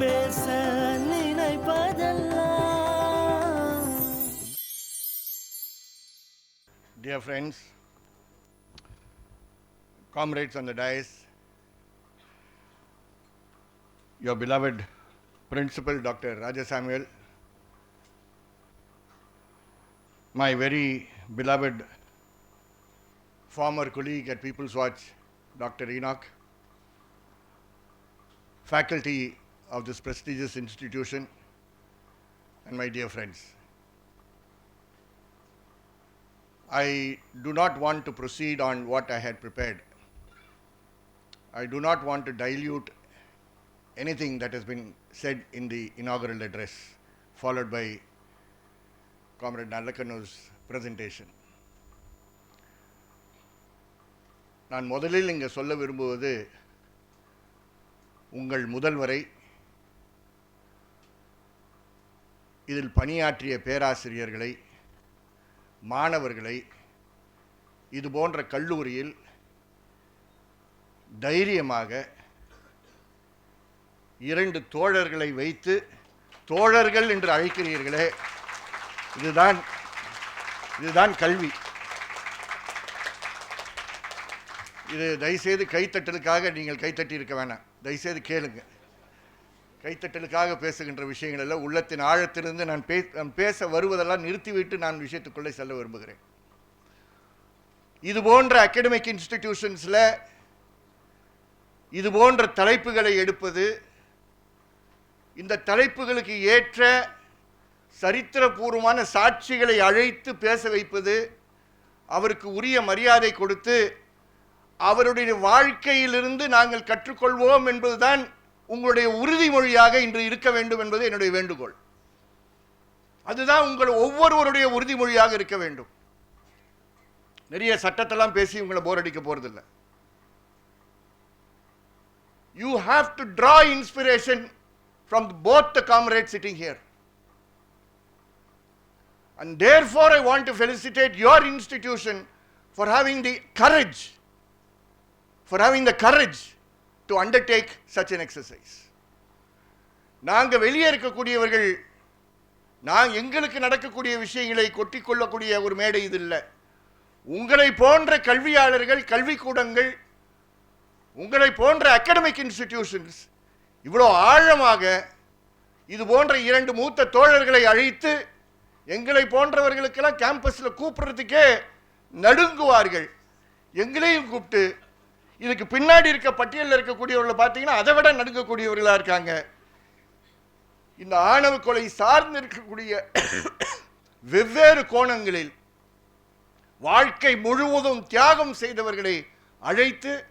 பேச நினைப்பதெல்லாம் Dear friends, comrades on the dais, your beloved Principal Dr. Raja Samuel, my very beloved former colleague at People's Watch, Dr. Enoch, faculty of this prestigious institution, and my dear friends. I do not want to proceed on what I had prepared. I do not want to dilute anything that has been said in the inaugural address, followed by Comrade Nalakanu's presentation. நான் முதலில் இங்கே சொல்ல விரும்புவது உங்கள் முதல்வரை இதில் பணியாற்றிய பேராசிரியர்களை மாணவர்களை இது போன்ற கல்லூரியில் தைரியமாக இரண்டு தோழர்களை வைத்து தோழர்கள் என்று அழைக்கிறீர்களே இதுதான் இதுதான் கல்வி. இது தயவுசெய்து கைத்தட்டலுக்காக நீங்கள் கைத்தட்டி இருக்க வேணாம். தயவுசெய்து கேளுங்கள் கைத்தட்டலுக்காக பேசுகின்ற விஷயங்கள் எல்லாம் உள்ளத்தின் ஆழத்திலிருந்து நான் பே பேச வருவதெல்லாம் நிறுத்திவிட்டு நான் விஷயத்துக்குள்ளே செல்ல விரும்புகிறேன். இது போன்ற அகடமிக் இன்ஸ்டிடியூஷன்ஸில் இது போன்ற தலைப்புகளை எடுப்பது இந்த தலைப்புகளுக்கு ஏற்ற சரித்திரபூர்வமான சாட்சிகளை அழைத்து பேச வைப்பது அவருக்கு உரிய மரியாதை கொடுத்து அவருடைய வாழ்க்கையிலிருந்து நாங்கள் கற்றுக்கொள்வோம் என்பதுதான் உங்களுடைய உறுதிமொழியாக இன்று இருக்க வேண்டும் என்பது என்னுடைய வேண்டுகோள். அதுதான் உங்கள் ஒவ்வொருவருடைய உறுதிமொழியாக இருக்க வேண்டும். நிறைய சட்டத்தெல்லாம் பேசி உங்களை போர் அடிக்க போறதில்லை. You have to draw inspiration from both the comrade sitting here and there for I want to felicitate your institution for having the courage for having the courage to undertake such an exercise நாங்கள் வெளியே இருக்கக்கூடியவர்கள் நான் எங்களுக்கு நடக்கக்கூடிய விஷயங்களை கொட்டிக்கொள்ளக்கூடிய ஒரு மேடை இது இல்லை. உங்களை போன்ற கல்வியாளர்கள் கல்விக்கூடங்கள் உங்களை போன்ற அகடமிக் இன்ஸ்டிடியூஷன்ஸ் இவ்வளோ ஆழமாக இது போன்ற இரண்டு மூத்த தோழர்களை அழைத்து எங்களை போன்றவர்களுக்கெல்லாம் கேம்பஸில் கூப்பிடுறதுக்கே நடுங்குவார்கள். எங்களையும் கூப்பிட்டு இதுக்கு பின்னாடி இருக்க பட்டியலில் இருக்கக்கூடியவர்களை பார்த்தீங்கன்னா அதை விட நடுங்கக்கூடியவர்களாக இருக்காங்க. இந்த ஆணவ கொலை சார்ந்து இருக்கக்கூடிய வெவ்வேறு கோணங்களில் வாழ்க்கை முழுவதும் தியாகம் செய்தவர்களை அழைத்து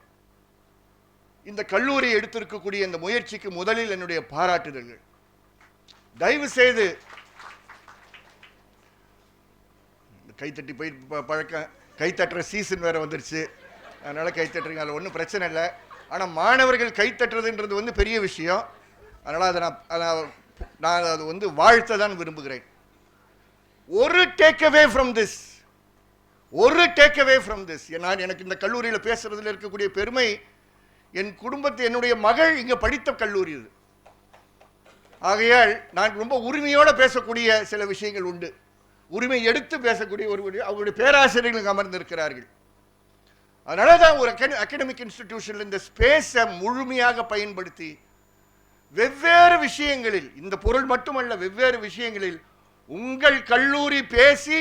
இந்த கல்லூரியை எடுத்திருக்கக்கூடிய இந்த முயற்சிக்கு முதலில் என்னுடைய பாராட்டுதல்கள். தயவு செய்து இந்த கைத்தட்டி போய் ப- பழக்கம் கைத்தட்டுற சீசன் வேற வந்துருச்சு. அதனால் கைத்தட்டுறீங்க அதில் ஒன்றும் பிரச்சனை இல்லை. ஆனால் மாணவர்கள் கைத்தட்டுறதுன்றது வந்து பெரிய விஷயம். அதனால் அதை நான் அதை- நான் அது வந்து வாழ்த்த தான் விரும்புகிறேன். ஒரு டேக் அவே ஃப்ரம் திஸ் ஒரு டேக் அவே ஃப்ரம் திஸ் நான் எனக்கு இந்த கல்லூரியில் பேசுகிறதுல இருக்கக்கூடிய பெருமை என் குடும்பத்து என்னுடைய மகள் இங்கே படித்த கல்லூரி இது. ஆகையால் நான் ரொம்ப உரிமையோடு பேசக்கூடிய சில விஷயங்கள் உண்டு. உரிமை எடுத்து பேசக்கூடிய ஒரு ஒரு- அவருடைய பேராசிரியர்கள் அமர்ந்திருக்கிறார்கள். அதனால தான் ஒரு அகடமிக் இன்ஸ்டிடியூஷனில் இந்த ஸ்பேஸை முழுமையாக பயன்படுத்தி வெவ்வேறு விஷயங்களில் இந்த பொருள் மட்டுமல்ல வெவ்வேறு விஷயங்களில் உங்கள் கல்லூரி பேசி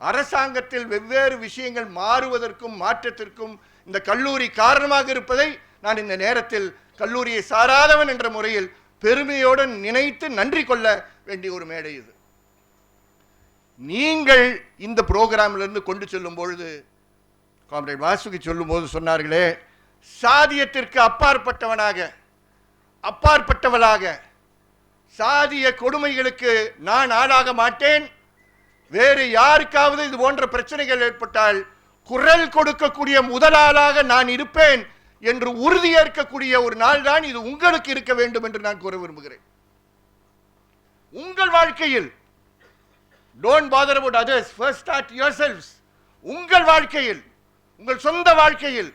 அரசாங்கத்தில் வெவ்வேறு விஷயங்கள் மாறுவதற்கும் மாற்றத்திற்கும் இந்த கல்லூரி காரணமாக இருப்பதை நான் இந்த நேரத்தில் கல்லூரியை சாராதவன் என்ற முறையில் பெருமையோடு நினைத்து நன்றி கொள்ள வேண்டிய ஒரு மேடை இது. நீங்கள் இந்த புரோகிராமிலிருந்து கொண்டு செல்லும் பொழுது காம்ரேட் வாசுகி சொல்லும்போது சொன்னார்களே சாதியத்திற்கு அப்பாற்பட்டவனாக அப்பாற்பட்டவளாக சாதிய கொடுமைகளுக்கு நான் ஆளாக மாட்டேன். வேறு யாருக்காவது இது போன்ற பிரச்சனைகள் ஏற்பட்டால் குரல் கொடுக்கக்கூடிய முதலாளாக நான் இருப்பேன் என்று உறுதியேற்கக்கூடிய ஒரு நாள் தான் இது உங்களுக்கு இருக்க வேண்டும் என்று நான் கூற விரும்புகிறேன். உங்கள் வாழ்க்கையில் don't bother about others first start your selves உங்கள் வாழ்க்கையில் உங்கள் சொந்த வாழ்க்கையில்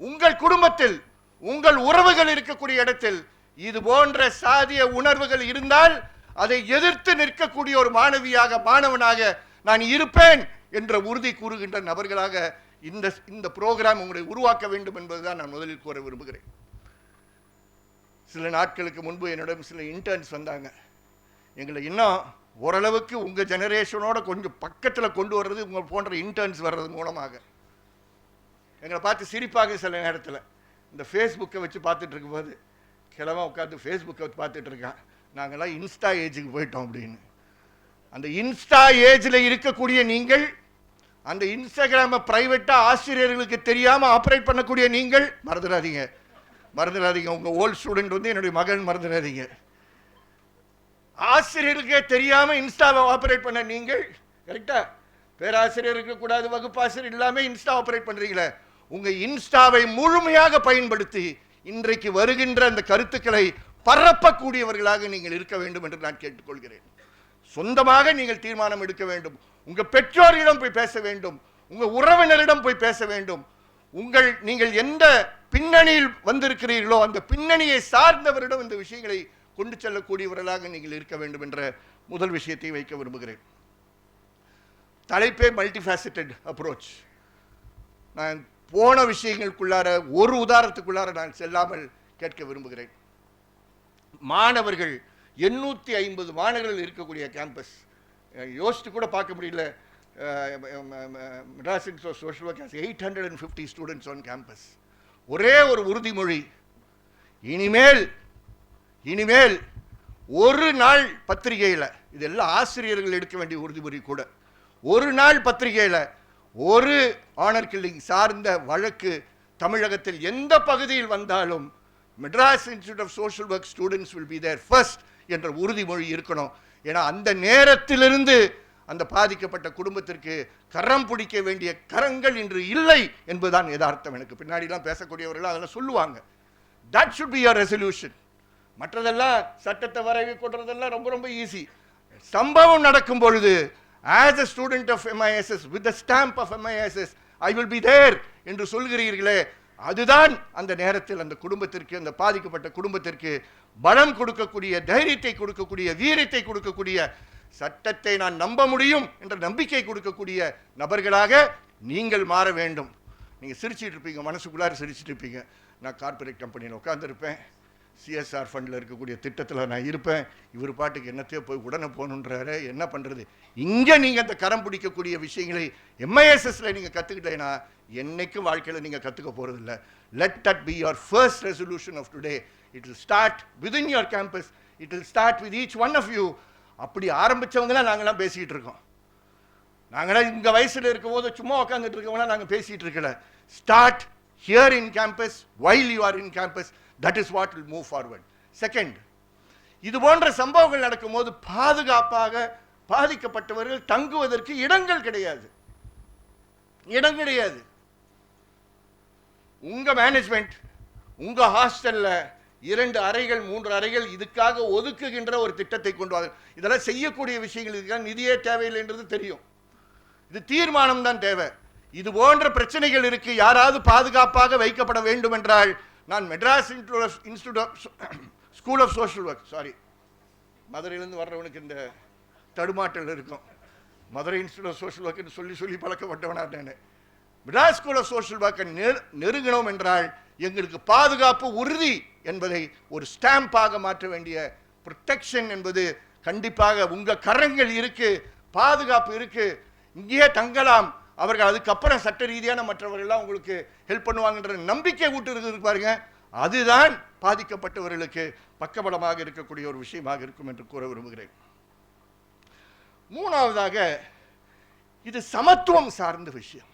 உங்கள் குடும்பத்தில் உங்கள் உறவுகள் இருக்கக்கூடிய இடத்தில் இது போன்ற சாதிய உணர்வுகள் இருந்தால் அதை எதிர்த்து நிற்கக்கூடிய ஒரு மாணவியாக மாணவனாக நான் இருப்பேன் என்ற உறுதி கூறுகின்ற நபர்களாக இந்த இந்த புரோகிராம் உங்களை உருவாக்க வேண்டும் என்பதுதான் நான் முதலில் கூற விரும்புகிறேன். சில நாட்களுக்கு முன்பு என்னிடம் சில இன்டர்ன்ஸ் வந்தாங்க. எங்களை இன்னும் ஓரளவுக்கு உங்கள் ஜெனரேஷனோட கொஞ்சம் பக்கத்தில் கொண்டு வர்றது உங்கள் போன்ற இன்டர்ன்ஸ் வர்றது மூலமாக. எங்களை பார்த்து சிரிப்பாக சில நேரத்தில். இந்த ஃபேஸ்புக்கை வச்சு பார்த்துட்டு இருக்கும்போது உட்காந்து ஃபேஸ்புக்கை வச்சு பார்த்துட்டு இருக்கான். நாங்கள்லாம் இன்ஸ்டா ஏஜுக்கு போயிட்டோம் அப்படின்னு. அந்த இன்ஸ்டா ஏஜில் இருக்கக்கூடிய நீங்கள் அந்த இன்ஸ்டாகிராமை ப்ரைவேட்டாக ஆசிரியர்களுக்கு தெரியாமல் ஆப்ரேட் பண்ணக்கூடிய நீங்கள் மறந்துடாதீங்க. மறந்துடாதீங்க. உங்கள் ஓல்ட் ஸ்டூடெண்ட் வந்து என்னுடைய மகன் மறந்துடாதீங்க. ஆசிரியர்களுக்கே தெரியாமல் இன்ஸ்டாவை ஆப்ரேட் பண்ண நீங்கள் கரெக்டாக பேராசிரியர் இருக்கக்கூடாது வகுப்பாசிரியர் இல்லாமல் இன்ஸ்டா ஆப்ரேட் பண்ணுறீங்களே உங்கள் இன்ஸ்டாவை முழுமையாக பயன்படுத்தி இன்றைக்கு வருகின்ற அந்த கருத்துக்களை பரப்பக்கூடியவர்களாக நீங்கள் இருக்க வேண்டும் என்று நான் கேட்டுக்கொள்கிறேன். சொந்தமாக நீங்கள் தீர்மானம் எடுக்க வேண்டும். உங்கள் பெற்றோரிடம் போய் பேச வேண்டும். உங்கள் உறவினரிடம் போய் பேச வேண்டும். உங்கள் நீங்கள் எந்த பின்னணியில் வந்திருக்கிறீர்களோ அந்த பின்னணியை சார்ந்தவரிடம் இந்த விஷயங்களை கொண்டு செல்லக்கூடியவர்களாக நீங்கள் இருக்க வேண்டும் என்ற முதல் விஷயத்தை வைக்க விரும்புகிறேன். தலைப்பே மல்டிஃபேசிட்டட் அப்ரோச் நான் போன விஷயங்களுக்குள்ளார ஒரு உதாரணத்துக்குள்ளார நான் செல்லாமல் கேட்க விரும்புகிறேன். மாணவர்கள் எண்ணூற்றி ஐம்பது மாணவர்கள் இருக்கக்கூடிய கேம்பஸ் யோசித்து கூட பார்க்க முடியல. Madras social work eight hundred and fifty students on campus ஒரே ஒரு உறுதிமொழி. இனிமேல் இனிமேல் ஒரு நாள் பத்திரிகையில் இதெல்லாம் ஆசிரியர்கள் எடுக்க வேண்டிய உறுதிமொழி கூட. ஒரு நாள் பத்திரிகையில் ஒரு ஆனர் கில்லிங் சார்ந்த வழக்கு தமிழகத்தில் எந்த பகுதியில் வந்தாலும் Madras institute of social work students will be there first என்ற உறுதிமொழி இருக்கணும். ஏன்னா அந்த நேரத்திலிருந்து அந்த பாதிக்கப்பட்ட குடும்பத்திற்கு கரம் பிடிக்க வேண்டிய கரங்கள் இன்று இல்லை என்பதுதான் யதார்த்தம். எனக்கு பின்னாடிலாம் பேசக்கூடியவர்கள் அதெல்லாம் சொல்லுவாங்க. That should be your resolution மற்றதெல்லாம் சட்டத்தை வரைவி கொள்றதெல்லாம் ரொம்ப ரொம்ப ஈஸி சம்பவம் நடக்கும் பொழுது as a student of MISS with the stamp of MISS I will be there என்று சொல்கிறீர்களே அதுதான் அந்த நேரத்தில் அந்த குடும்பத்திற்கு அந்த பாதிக்கப்பட்ட குடும்பத்திற்கு பலம் கொடுக்கக்கூடிய தைரியத்தை கொடுக்கக்கூடிய வீரத்தை கொடுக்கக்கூடிய சட்டத்தை நான் நம்ப முடியும் என்ற நம்பிக்கை கொடுக்கக்கூடிய நபர்களாக நீங்கள் மாற வேண்டும். நீங்கள் சிரிச்சிட்டு இருப்பீங்க மனசுக்குள்ளார சிரிச்சிட்டு இருப்பீங்க. நான் கார்ப்பரேட் கம்பெனியில் உட்காந்துருப்பேன் சிஎஸ்ஆர் ஃபண்டில் இருக்கக்கூடிய திட்டத்தில் நான் இருப்பேன். இவர் பாட்டுக்கு என்னத்தையோ போய் உடனே போகணுன்றாரு. என்ன பண்ணுறது இங்கே நீங்கள் அந்த கரம் பிடிக்கக்கூடிய விஷயங்களை எம்ஐஎஸ்எஸில் நீங்கள் கற்றுக்கிட்டேன்னா என்றைக்கும் வாழ்க்கையில் நீங்கள் கற்றுக்க போகிறதில்ல let that be your first resolution of today it will start within your campus it will start with each one of you அப்படி ஆரம்பித்தவங்களாம் நாங்களாம் பேசிக்கிட்டு இருக்கோம். நாங்களாம் இங்கே வயசில் இருக்கும்போது சும்மா உட்காந்துட்டு இருக்கவங்களாம் நாங்கள் பேசிகிட்டு இருக்கல. Start here in campus while you are in campus that is what will move forward second இது போன்ற சம்பவங்கள் நடக்கும்போது பாதுகாப்பாக பாதிக்கப்பட்டவர்கள் தங்குவதற்கு இடங்கள் கிடையாது. இடம் கிடையாது. உங்கள் மேனேஜ்மெண்ட் உங்கள் ஹாஸ்டலில் இரண்டு அறைகள் மூன்று அறைகள் இதுக்காக ஒதுக்குகின்ற ஒரு திட்டத்தை கொண்டு வாங்க. இதெல்லாம் செய்யக்கூடிய விஷயங்கள் இதுக்காக நிதியே தேவையில்லைன்றது தெரியும். இது தீர்மானம் தான் தேவை. இது போன்ற பிரச்சனைகள் இருக்கு. யாராவது பாதுகாப்பாக வைக்கப்பட வேண்டும் என்றால் நான் Madras institute of school of social work sorry மதுரையிலேருந்து வர்றவனுக்கு இந்த தடுமாற்றல் இருக்கும். மதுரை இன்ஸ்டியூட் ஆஃப் சோஷியல் ஒர்க்னு சொல்லி சொல்லி பழக்கப்பட்டவனா நான். மெட்ராஸ் ஸ்கூல் ஆஃப் சோஷியல் ஒர்க்கை நெரு நெருங்கினோம் என்றால் எங்களுக்கு பாதுகாப்பு உறுதி என்பதை ஒரு ஸ்டாம்பாக மாற்ற வேண்டிய ப்ரொடெக்ஷன் என்பது கண்டிப்பாக உங்கள் கரங்கள் இருக்குது பாதுகாப்பு இருக்குது இங்கேயே தங்கலாம். அவர்கள் அதுக்கப்புறம் சட்ட ரீதியான மற்றவர்கள்லாம் உங்களுக்கு ஹெல்ப் பண்ணுவாங்கன்ற நம்பிக்கை ஊட்டுறது பாருங்க. அதுதான் பாதிக்கப்பட்டவர்களுக்கு பக்கபலமாக இருக்கக்கூடிய ஒரு விஷயமாக இருக்கும் என்று கூற விரும்புகிறேன். மூணாவதாக இது சமத்துவம் சார்ந்த விஷயம்.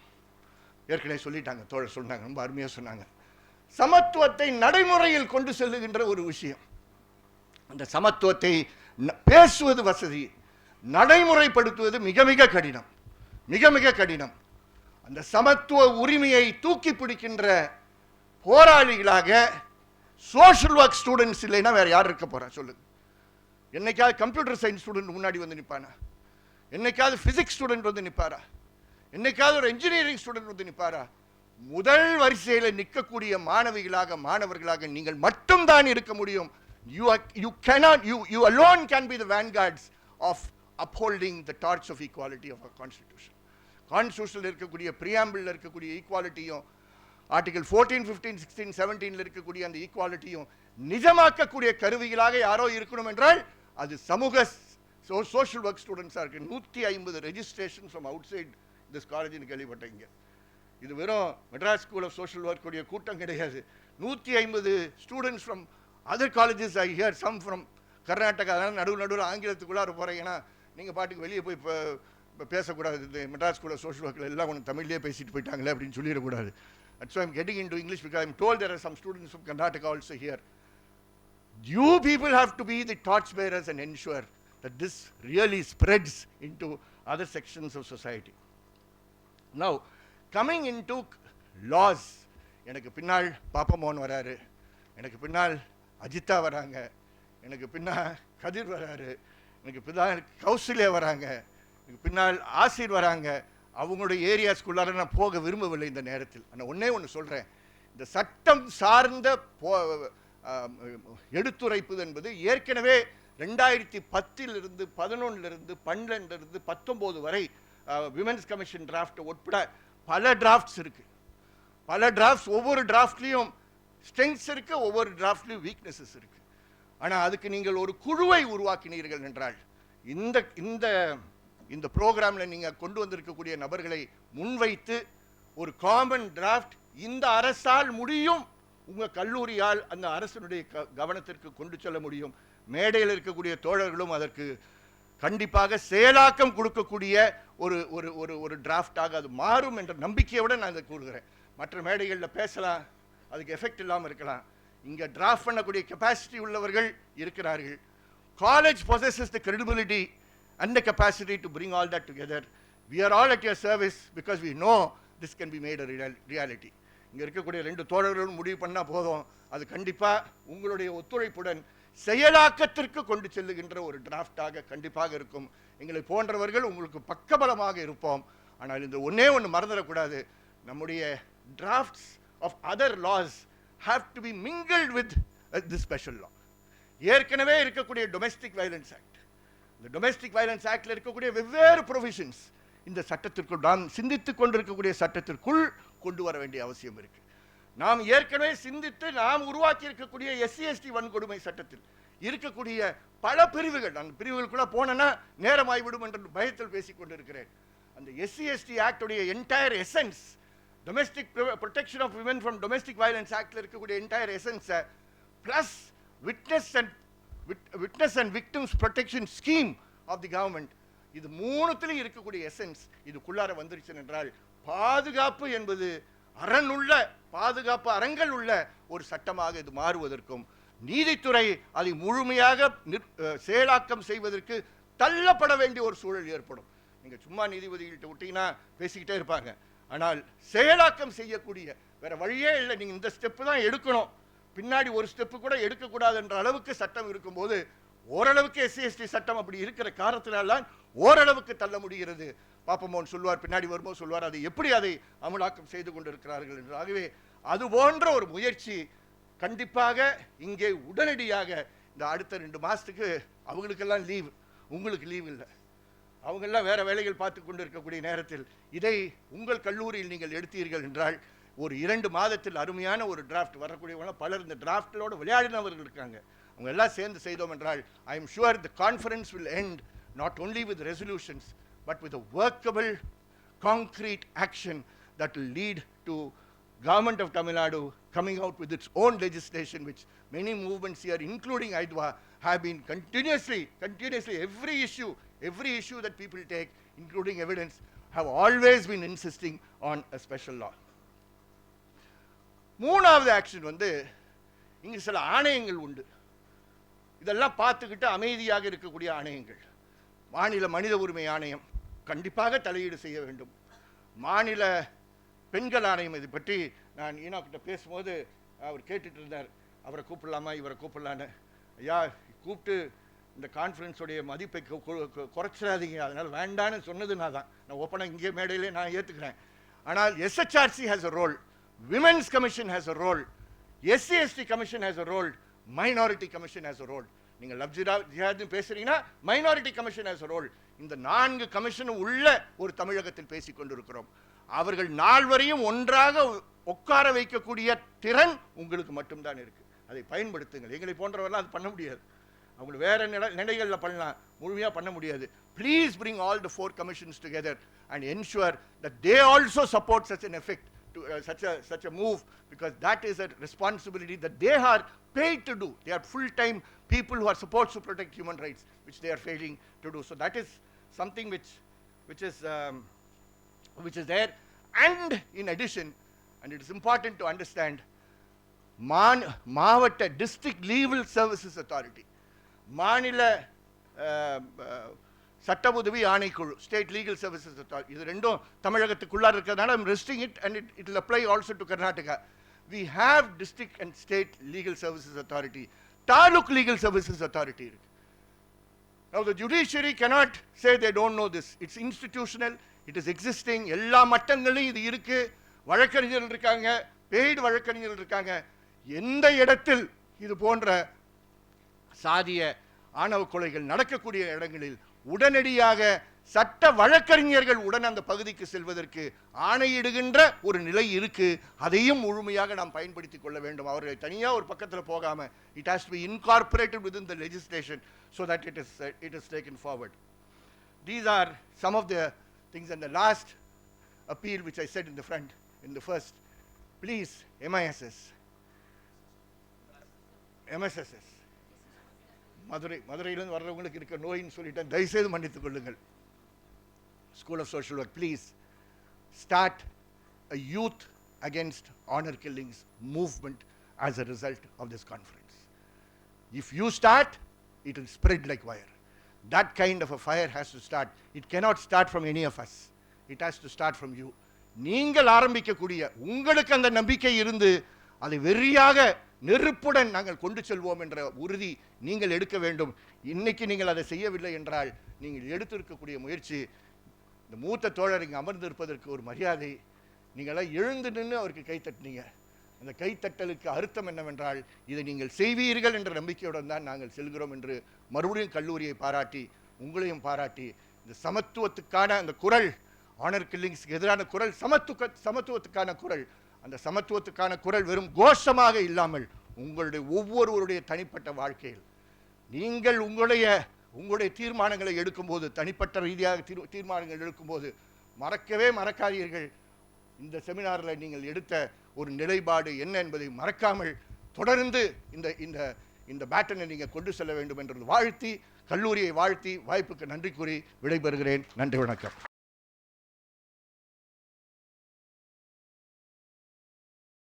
ஏற்கனவே சொல்லிட்டாங்க தோழர் சொன்னாங்க ரொம்ப அருமையாக சொன்னாங்க. சமத்துவத்தை நடைமுறையில் கொண்டு செல்லுகின்ற ஒரு விஷயம். அந்த சமத்துவத்தை பேசுவது வசதி நடைமுறைப்படுத்துவது மிக மிக கடினம். மிக மிக கடினம். அந்த சமத்துவ உரிமையை தூக்கி பிடிக்கின்ற போராளிகளாக சோஷியல் ஒர்க் ஸ்டூடெண்ட்ஸ் இல்லைன்னா வேற யார் இருக்க போறா? சொல்லுங்க என்னைக்காவது கம்ப்யூட்டர் சயின்ஸ் ஸ்டூடெண்ட் முன்னாடி வந்து நிற்பானா என்னைக்காவது ஃபிசிக்ஸ் ஸ்டூடெண்ட் வந்து நிற்பாரா என்னைக்காவது ஒரு இன்ஜினியரிங் ஸ்டூடெண்ட் வந்து நிற்பாரா முதல் வரிசையில் நிற்கக்கூடிய மாணவிகளாக மாணவர்களாக நீங்கள் மட்டும்தான் இருக்க முடியும். You you cannot you you alone can be the vanguards of of upholding the torch of equality of our constitution. கான்ஸ்டியூஷனில் இருக்கக்கூடிய ப்ரியாம்பிளில் இருக்கக்கூடிய ஈக்குவாலிட்டியும் ஆர்டிகல் ஃபோர்டீன் ஃபிஃப்டீன் சிக்ஸ்டீன் செவன்டீனில் இருக்கக்கூடிய அந்த ஈக்குவாலிட்டியும் நிஜமாக்கக்கூடிய கருவிகளாக யாரோ இருக்கணும் என்றால் அது சமூக சோஷியல் ஒர்க் ஸ்டூடெண்ட்ஸாக இருக்கு. நூற்றி ஐம்பது registration from outside this காலேஜ்னு கேள்விப்பட்டீங்க. இது வெறும் மெட்ராஸ் ஸ்கூல் ஆஃப் சோஷியல் ஒர்க்குடைய கூட்டம் கிடையாது. நூற்றி ஐம்பது students from other colleges I hear some from Karnataka அதனால் நடுவு நடுவில் ஆங்கிலத்துக்குள்ளார போகிறீங்கன்னா நீங்கள் பாட்டுக்கு வெளியே போய் இப்போ பேசக்கூடாது இந்த மெட்ராஸ் கூட சோஷியல் ஒர்க்கில் எல்லாம் ஒன்று தமிழ்லேயே பேசிட்டு போயிட்டாங்களே அப்படின்னு சொல்லிடக்கூடாது. It's I'm getting into English because I'm told there are some students from Karnataka also here you people have to bearers and torchbearers that this really spreads into other sections of society now coming into laws எனக்கு பின்னால் பாப்பமோகன் வராரு எனக்கு பின்னால் அஜித்தா வராங்க எனக்கு பின்னால் கதிர் வராரு எனக்கு பின்னால் கௌசல்யா வராங்க. பின்னால் ஆசிர் வராங்க அவங்களுடைய ஏரியாஸ்குள்ளார நான் போக விரும்பவில்லை இந்த நேரத்தில். ஆனால் ஒன்றே ஒன்று சொல்கிறேன் இந்த சட்டம் சார்ந்த போ எடுத்துரைப்பது என்பது ஏற்கனவே ரெண்டாயிரத்தி பத்திலிருந்து பதினொன்னிலிருந்து பன்னெண்டிலிருந்து பத்தொம்போது வரை விமென்ஸ் கமிஷன் டிராஃப்ட் உட்பட பல டிராஃப்ட்ஸ் இருக்குது பல டிராஃப்ட்ஸ் ஒவ்வொரு டிராஃப்ட்லேயும் ஸ்ட்ரெங்க்ஸ் இருக்குது ஒவ்வொரு டிராஃப்ட்லேயும் வீக்னஸஸ் இருக்குது ஆனால் அதுக்கு நீங்கள் ஒரு குழுவை உருவாக்கினீர்கள் என்றால் இந்த இந்த இந்த ப்ரோக்ராமில் நீங்கள் கொண்டு வந்திருக்கக்கூடிய நபர்களை முன்வைத்து ஒரு காமன் டிராஃப்ட் இந்த அரசால் முடியும். உங்கள் கல்லூரியால் அந்த அரசனுடைய க- கவனத்திற்கு கொண்டு செல்ல முடியும். மேடையில் இருக்கக்கூடிய தோழர்களும் அதற்கு கண்டிப்பாக செயலாக்கம் கொடுக்கக்கூடிய ஒரு ஒரு ஒரு ஒரு டிராஃப்டாக அது மாறும் என்ற நம்பிக்கையோடு நான் இதை கூறுகிறேன். மற்ற மேடைகளில் பேசலாம். அதுக்கு எஃபெக்ட் இல்லாமல் இருக்கலாம். இங்கே டிராஃப்ட் பண்ணக்கூடிய கெப்பாசிட்டி உள்ளவர்கள் இருக்கிறார்கள். College processes the credibility and the capacity to bring all that together. We are all at your service because we know this can be made a real- reality. இங்க இருக்கக்கூடிய ரெண்டு தோழர்களும் முடிவு பண்ணா போதும். அது கண்டிப்பா உங்களுடைய ஒத்துழைப்புடன் செயலாக்கத்திற்கு கொண்டு செல்லுகின்ற ஒரு டிராஃப்டாக கண்டிப்பாக இருக்கும். எங்களை போன்றவர்கள் உங்களுக்கு பக்கபலமாக இருப்போம். ஆனால் இந்த ஒன்றே ஒன்று மறந்துடக்கூடாது. நம்முடைய drafts of other laws have to be mingled with the special law ஏற்கனவே இருக்கக்கூடிய டொமெஸ்டிக் வயலன்ஸ் ஆக்ட் இந்த டொமெஸ்டிக் வயலன்ஸ் ஆக்டில் இருக்கக்கூடிய வெவ்வேறு ப்ரொவிஷன்ஸ் இந்த சட்டத்திற்குள் நான் சிந்தித்துக் கொண்டிருக்கக்கூடிய சட்டத்திற்குள் கொண்டு வர வேண்டிய அவசியம் இருக்கு. நாம் ஏற்கனவே சிந்தித்து நாம் உருவாக்கி இருக்கக்கூடிய எஸ்சி எஸ்டி வன்கொடுமை சட்டத்தில் இருக்கக்கூடிய பல பிரிவுகள் அந்த பிரிவுகளுக்குள்ள போனேன்னா நேரமாய்விடும் என்ற பயத்தில் பேசிக் கொண்டிருக்கிறேன். அந்த SC ST ஆக்டுடைய entire essence domestic protection of women from domestic violence ஆக்ட்ல இருக்கக்கூடிய entire எசன்ஸை plus witness and witness and victims protection scheme of the government இது மூணுத்திலையும் இருக்கக்கூடிய எசன்ஸ் இதுக்குள்ளார வந்துருச்சு என்றால் பாதுகாப்பு என்பது அரண் உள்ள பாதுகாப்பு அரங்கள் உள்ள ஒரு சட்டமாக இது மாறுவதற்கும் நீதித்துறை அதை முழுமையாக நிற்- செயலாக்கம் செய்வதற்கு தள்ளப்பட வேண்டிய ஒரு சூழல் ஏற்படும். நீங்கள் சும்மா நீதிபதிகள்கிட்ட விட்டீங்கன்னா பேசிக்கிட்டே இருப்பாங்க. ஆனால் செயலாக்கம் செய்யக்கூடிய வேற வழியே இல்லை. நீங்கள் இந்த ஸ்டெப்பு தான் எடுக்கணும். பின்னாடி ஒரு ஸ்டெப்பு கூட எடுக்கக்கூடாது என்ற அளவுக்கு சட்டம் இருக்கும்போது ஓரளவுக்கு எஸ்சி எஸ்டி சட்டம் அப்படி இருக்கிற காரணத்தினால்தான் ஓரளவுக்கு தள்ள முடிகிறது. பாப்பமோன் சொல்வார் பின்னாடி வரும்போது சொல்வார் அதை எப்படி அதை அமலாக்கம் செய்து கொண்டிருக்கிறார்கள்? என்று ஆகவே அது போன்ற ஒரு முயற்சி கண்டிப்பாக இங்கே உடனடியாக இந்த அடுத்த ரெண்டு மாதத்துக்கு அவங்களுக்கெல்லாம் லீவ் உங்களுக்கு லீவ் இல்லை. அவங்கெல்லாம் வேற வேலைகள் பார்த்து கொண்டு இருக்கக்கூடிய நேரத்தில் இதை உங்கள் கல்லூரியில் நீங்கள் எடுத்தீர்கள் என்றால் ஒரு இரண்டு மாதத்தில் அருமையான ஒரு டிராஃப்ட் வரக்கூடியவங்க பலர் இந்த டிராஃப்டோட விளையாடினவர்கள் இருக்காங்க அவங்க எல்லாம் சேர்ந்து செய்தோம் என்றால் I am sure the conference will end not only with resolutions but with a workable concrete action that will lead to government of Tamil Nadu coming out with its own legislation, which many movements here, including Aidwa, have been continuously, continuously, every issue, every issue that people take, including evidence, have always been insisting on a special law. மூணாவது action வந்து இங்கே சில ஆணையங்கள் உண்டு. இதெல்லாம் பார்த்துக்கிட்டு அமைதியாக இருக்கக்கூடிய ஆணையங்கள். மாநில மனித உரிமை ஆணையம் கண்டிப்பாக தலையீடு செய்ய வேண்டும். மாநில பெண்கள் ஆணையம் இது பற்றி நான் ஈனா கிட்ட பேசும்போது அவர் கேட்டுட்டு இருந்தார். அவரை கூப்பிடலாமா இவரை கூப்பிடலான்னு. ஐயா கூப்பிட்டு இந்த கான்ஃபரன்ஸுடைய மதிப்பை குறைச்சிடாதீங்க. அதனால் வேண்டான்னு சொன்னது நான் தான். நான் ஓப்பனாக இங்கே மேடையிலே நான் ஏற்றுக்கிறேன் ஆனால் SHRC has a role women's commission has a role SC ST commission has a role minority commission has a role நீங்கள் லவ் ஜிரா ஜிஹாத்னு பேசுறீங்கன்னா minority commission as a role இந்த நான்கு கமிஷனும் உள்ள ஒரு தமிழகத்தில் பேசிக் கொண்டிருக்கிறோம். அவர்கள் நால்வரையும் ஒன்றாக உட்கார வைக்கக்கூடிய திறன் உங்களுக்கு மட்டும்தான் இருக்கு. அதை பயன்படுத்துங்கள். எங்களை போன்றவரெல்லாம் அது பண்ண முடியாது. அவங்க வேற நில நிலைகளில் பண்ணலாம். முழுமையாக பண்ண முடியாது. Please bring all the four commissions together and ensure that they also support such an effect to uh, such a such a move because that is a responsibility that they are paid to do they are full time people who are supposed to protect human rights which they are failing to do so that is something which which is um, which is there and in addition and it is important to understand மான் மாவட்ட district லீவல் services authority மாநில அஹ், அஹ், சட்ட உதவி ஆணைக்குழு state legal services இது ரெண்டும் தமிழகத்துக்குள்ளார இருக்கிறதுனால resting it and it it apply also to Karnataka we have district and state legal services authority taluk legal services authority இருக்கு. Now, the judiciary cannot say they don't know this. It's institutional, it is existing. எல்லா மட்டங்களிலும் இது இருக்கு. வழக்கறிஞர்கள் இருக்காங்க. Paid வழக்கறிஞர்கள் இருக்காங்க. எந்த இடத்தில் இது போன்ற சாதிய ஆணவ கொலைகள் நடக்கக்கூடிய இடங்களில் உடனடியாக சட்ட வழக்கறிஞர்கள் உடன் அந்த பகுதிக்கு செல்வதற்கு ஆணையிடுகின்ற ஒரு நிலை இருக்கு. அதையும் முழுமையாக நாம் பயன்படுத்திக் கொள்ள வேண்டும். அவர்களை தனியாக ஒரு பக்கத்தில் போகாம it has to be incorporated with the legislation so that it is it is taken forward these are some of the things and the last appeal which I said in the front, in the first, please, MISS, MSSS, Madurai மதுரையிலேருந்து வர்றவங்களுக்கு இருக்க நோயின்னு சொல்லிட்டேன் தயவுசெய்து மன்னித்துக் கொள்ளுங்கள் school of social work please start a youth against honour killings movement as a result of this conference if you start it will spread like wire. That kind of a fire has to start It cannot start from any of us. It has to start from you. நீங்கள் ஆரம்பிக்கக்கூடிய உங்களுக்கு அந்த நம்பிக்கை இருந்து அதை வெறியாக நெருப்புடன் நாங்கள் கொண்டு செல்வோம் என்ற உறுதி நீங்கள் எடுக்க வேண்டும். இன்னைக்கு நீங்கள் அதை செய்யவில்லை என்றால் நீங்கள் எடுத்திருக்கக்கூடிய முயற்சி இந்த மூத்த தோழர் இங்கே அமர்ந்திருப்பதற்கு ஒரு மரியாதை. நீங்களாம் எழுந்து நின்று அவருக்கு கைத்தட்டினீங்க அந்த கைத்தட்டலுக்கு அர்த்தம் என்னவென்றால் இதை நீங்கள் செய்வீர்கள் என்ற நம்பிக்கையுடன் தான் நாங்கள் செல்கிறோம் என்று மறுபடியும் கல்லூரியை பாராட்டி உங்களையும் பாராட்டி இந்த சமத்துவத்துக்கான அந்த குரல் ஆனர் கில்லிங்ஸ்க்கு எதிரான குரல் சமத்துவ சமத்துவத்துக்கான குரல் அந்த சமத்துவத்துக்கான குரல் வெறும் கோஷமாக இல்லாமல் உங்களுடைய ஒவ்வொருவருடைய தனிப்பட்ட வாழ்க்கையில் நீங்கள் உங்களுடைய உங்களுடைய தீர்மானங்களை எடுக்கும்போது தனிப்பட்ட ரீதியாக தீர் தீர்மானங்கள் எடுக்கும்போது மறக்கவே மறக்காதீர்கள். இந்த செமினாரில் நீங்கள் எடுத்த ஒரு நிலைப்பாடு என்ன என்பதை மறக்காமல் தொடர்ந்து இந்த இந்த இந்த பேட்டனை நீங்கள் கொண்டு செல்ல வேண்டும் என்று வாழ்த்தி கல்லூரியை வாழ்த்தி வாய்ப்புக்கு நன்றி கூறி விடைபெறுகிறேன். நன்றி வணக்கம்.